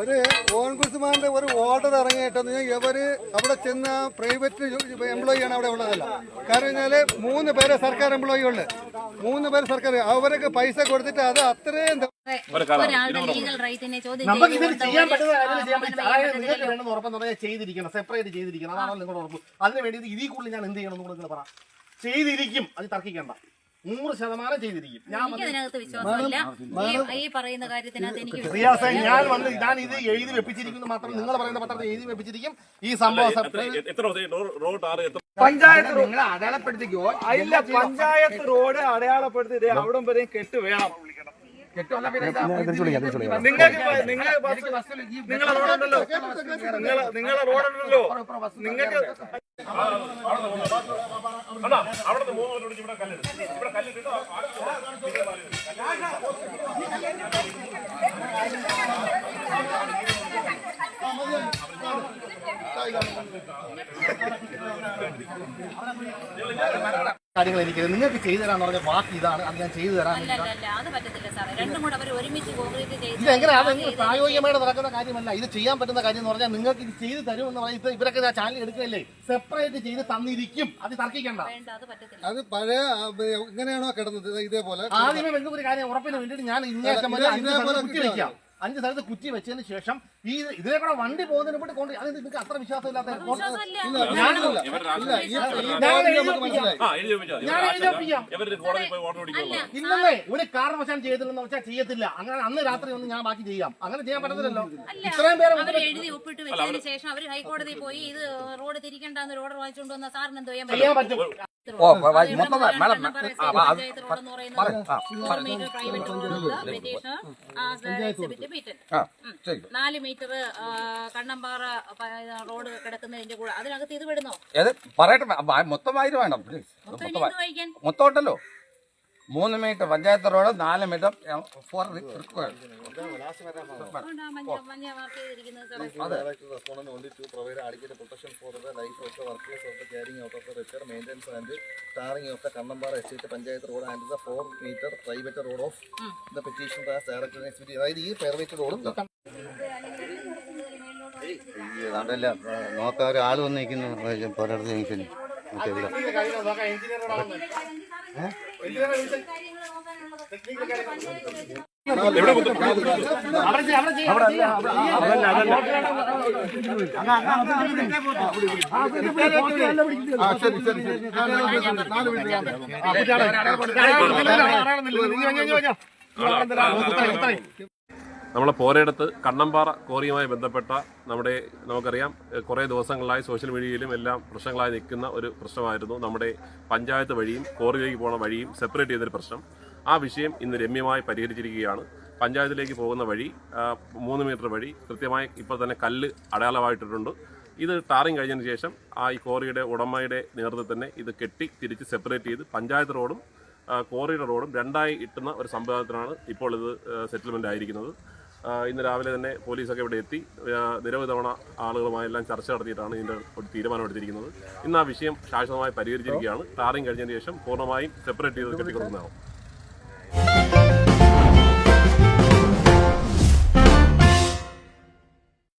ഒരു ഓൺ കുസുമാന്റെ ഒരു ഓർഡർ ഇറങ്ങിയിട്ടെന്ന് ഇവർ അവിടെ ചെന്ന പ്രൈവറ്റ് എംപ്ലോയിയാണ് അവിടെ ഉള്ളതല്ല. കാരണം കഴിഞ്ഞാൽ മൂന്ന് പേരെ സർക്കാർ എംപ്ലോയി ഉള്ളു. മൂന്ന് പേര് സർക്കാർ അവർക്ക് പൈസ കൊടുത്തിട്ട് അത് അത്രയും നമുക്ക് ഇതിന് ചെയ്യാൻ പറ്റുന്ന കാര്യം ചെയ്യാൻ പറ്റും. അതായത് നിങ്ങൾക്ക്. വേണമെന്ന് ഉറപ്പെന്ന് പറഞ്ഞാൽ ചെയ്തിരിക്കണം. സെപ്പറേറ്റ് ചെയ്തിരിക്കണം. അതാണ് നിങ്ങളുടെ ഉറപ്പ്. അതിന് വേണ്ടി ഇതിൽ കൂടുതൽ ഞാൻ എന്ത് ചെയ്യണം എന്ന് നിങ്ങൾ പറ. ചെയ്തിരിക്കും. അത് തർക്കിക്കണ്ട. നൂറ് ശതമാനം ചെയ്തിരിക്കും ഞാൻ എനിക്ക് അതിനകത്ത് വിശ്വാസമില്ല ഈ- ഈ പറയുന്ന കാര്യത്തിനകത്ത് എനിക്ക് റിയാസെ ഞാൻ വന്ന് ഞാൻ ഇത് എഴുതി വെപ്പിച്ചിരിക്കുന്നു മാത്രം നിങ്ങൾ പറയുന്ന പത്രത്തിൽ എഴുതി വെപ്പിച്ചിരിക്കും ഈ സംഭവം separate- എത്ര റോഡ് ആറ് എത്ര പഞ്ചായത്ത് നിങ്ങൾ അടയാളപ്പെടുത്തിക്കോ ഇല്ല പഞ്ചായത്ത് റോഡ് അടയാളപ്പെടുത്തി അവിടം വരെയും കെട്ട് വേണം നിങ്ങൾക്ക് പ- നിങ്ങൾ ബസ് നിങ്ങളെ റോഡുണ്ടല്ലോ നിങ്ങളെ നിങ്ങളെ റോഡുണ്ടല്ലോ നിങ്ങൾക്ക് അണ്ണാ അവിടെ നിന്ന് മൂന്ന് പേരോട് ഇവിടെ കല്ലിടും ഇവിടെ കല്ലിട്ടിട്ട് ആ- കാര്യങ്ങൾ എനിക്ക് നിങ്ങൾക്ക് ചെയ്തു തരാന്ന് പറഞ്ഞ വാക്ക് ഇതാണ്. അത് ഞാൻ ചെയ്തു തരാൻ ഇത് ഇതെങ്ങനെ അതെങ്ങനെ പ്രായോഗികമായിട്ട് നടക്കുന്ന കാര്യമല്ല. ഇത് ചെയ്യാൻ പറ്റുന്ന കാര്യം എന്ന് പറഞ്ഞാൽ നിങ്ങൾക്ക് ഇത് ചെയ്തു തരും എന്ന് പറഞ്ഞാൽ ഇവരൊക്കെ ഞാൻ ചാനൽ എടുക്കുകയല്ലേ? സെപ്പറേറ്റ് ചെയ്ത് തന്നിരിക്കും. അത് തർക്കിക്കണ്ട. വേണ്ട അത് പഴയ എങ്ങനെയാണോ കിടന്നത്? ഇതേപോലെ? ആദ്യമേ നിങ്ങൾക്ക് ഒരു കാര്യം ഉറപ്പിന് വേണ്ടിയിട്ട് ഞാൻ ഇങ്ങനെ അഞ്ച് സ്ഥലത്ത് കുറ്റി വെച്ചതിന് ശേഷം ഈ ഇതിലെ കൂടെ വണ്ടി പോകുന്നതിന് കൂടി കൊണ്ട് അത് നിങ്ങൾക്ക് അത്ര വിശ്വാസമില്ലാത്ത ഇല്ലാത്ത ഇല്ല ഇല്ല ഈ- ഈ ഞാൻ കാര്യം എഴുതി നമുക്ക് മനസ്സിലായി. ആ എഴുതി ഞാൻ എഴുതി വെപ്പിക്കാം. ഇവർ കോടതി പോയി ഓർഡർ പിടിക്കുള്ളൂ ഇല്ലല്ലേ ഒരു കാരണവശാൻ ചെയ്തില്ലെന്ന് വെച്ചാൽ ചെയ്യത്തില്ല. അങ്ങനെ അന്ന് രാത്രി ഒന്നും ഞാൻ ബാക്കി ചെയ്യാം. അങ്ങനെ ചെയ്യാൻ പറ്റത്തില്ലല്ലോ. ഇത്രയും പേര് എഴുതി ഒപ്പിട്ട് വെച്ചതിന് ശേഷം അവർ ഹൈക്കോടതിയിൽ പോയി ഇത് റോഡ് തിരിക്കേണ്ടെന്ന് റോഡ് വാങ്ങിച്ചുകൊണ്ട് വന്ന സാറിന് എന്തോ ചെയ്യാൻ പറ്റും. ഓ, മൊത്തം ശരി. നാല് മീറ്റർ കണ്ണമ്പാറ റോഡ് കിടക്കുന്നതിന്റെ കൂടെ അതിനകത്ത് ഇത് വിടുന്നോ പറയട്ടെ മൊത്തമായിട്ട് വേണം പ്ലീസ് മൂന്ന് മീറ്റർ പഞ്ചായത്ത് റോഡ് നാല് മീറ്റർ ഫോർ ടാറിംഗ് ഒക്കെ Kannampara estate panchayat road and four metre private road of petition അതായത് ഈ പ്രൈവറ്റ് റോഡും അതല്ല നോക്കാൻ ഒരു ആൾ വന്നിരിക്കുന്നു പോരാടത്ത് ജംഗ്ഷൻ ആ ശരി ശരി ശരി നാല് മിനിറ്റ് ആ, കുട്ടികളെ. ആരാണ് നില്ലുന്നത്? ഇങ്ങ് വഞ്ഞോ, ഇങ്ങ് വഞ്ഞോ. നമ്മളെ പോരയിടത്ത് കണ്ണമ്പാറ കോറിയുമായി ബന്ധപ്പെട്ട നമ്മുടെ നമുക്കറിയാം കുറേ ദിവസങ്ങളായി സോഷ്യൽ മീഡിയയിലും എല്ലാം പ്രശ്നങ്ങളായി നിൽക്കുന്ന ഒരു പ്രശ്നമായിരുന്നു നമ്മുടെ പഞ്ചായത്ത് വഴിയും കോറിയിലേക്ക് പോകുന്ന വഴിയും സെപ്പറേറ്റ് ചെയ്തൊരു പ്രശ്നം. ആ വിഷയം ഇന്ന് രമ്യമായി പരിഹരിച്ചിരിക്കുകയാണ്. പഞ്ചായത്തിലേക്ക് പോകുന്ന വഴി മൂന്ന് മീറ്റർ വഴി കൃത്യമായി ഇപ്പോൾ തന്നെ കല്ല് അടയാളമായിട്ടിട്ടുണ്ട്. ഇത് ടാറിങ് കഴിഞ്ഞതിന് ശേഷം ആ ഈ കോറിയുടെ ഉടമയുടെ നേതൃത്വത്തിൽ തന്നെ ഇത് കെട്ടി തിരിച്ച് സെപ്പറേറ്റ് ചെയ്ത് പഞ്ചായത്ത് റോഡും കോറിയുടെ റോഡും രണ്ടായി ഇട്ടുന്ന ഒരു സംവിധാനത്തിനാണ് ഇപ്പോൾ ഇത് സെറ്റിൽമെന്റ് ആയിരിക്കുന്നത്. ഇന്ന് രാവിലെ തന്നെ പോലീസൊക്കെ ഇവിടെ എത്തി. നിരവധി തവണ ആളുകളുമായെല്ലാം ചർച്ച നടത്തിയിട്ടാണ് ഇതിന്റെ ഒരു തീരുമാനമെടുത്തിരിക്കുന്നത് ഇന്ന് ആ വിഷയം ശാശ്വതമായി പരിഹരിച്ചിരിക്കുകയാണ്. ടാറിങ് കഴിഞ്ഞതിന് ശേഷം പൂർണമായും സെപ്പറേറ്റ് ചെയ്ത് കെട്ടിക്കൊടുക്കുന്നതാണ്